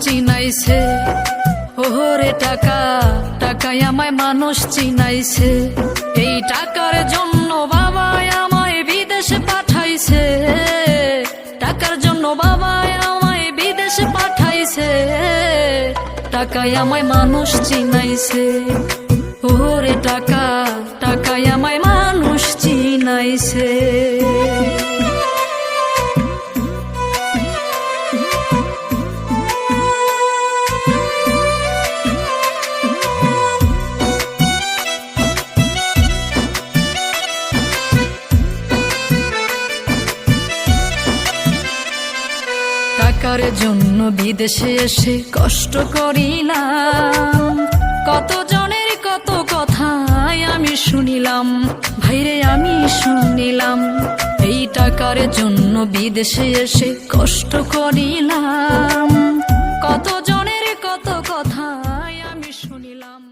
চিনাইছে। ওহরে টাকা, টাকায় আমায় মানুষ চিনাইছে। এই টাকার জন্য বাবা আমায় বিদেশে পাঠাইছে। টাকার জন্য বাবা আমায় বিদেশে পাঠাইছে। টাকায় আমায় মানুষ চিনাইছে। ওরে টাকা টাকার জন্য বিদেশে এসে কষ্ট করিলাম কত জনের কত কথায় আমি শুনিলাম, ভাইরে আমি শুনিলাম। এই টাকার জন্য বিদেশে এসে কষ্ট করিলাম। কত জনের কত কথায় আমি শুনিলাম।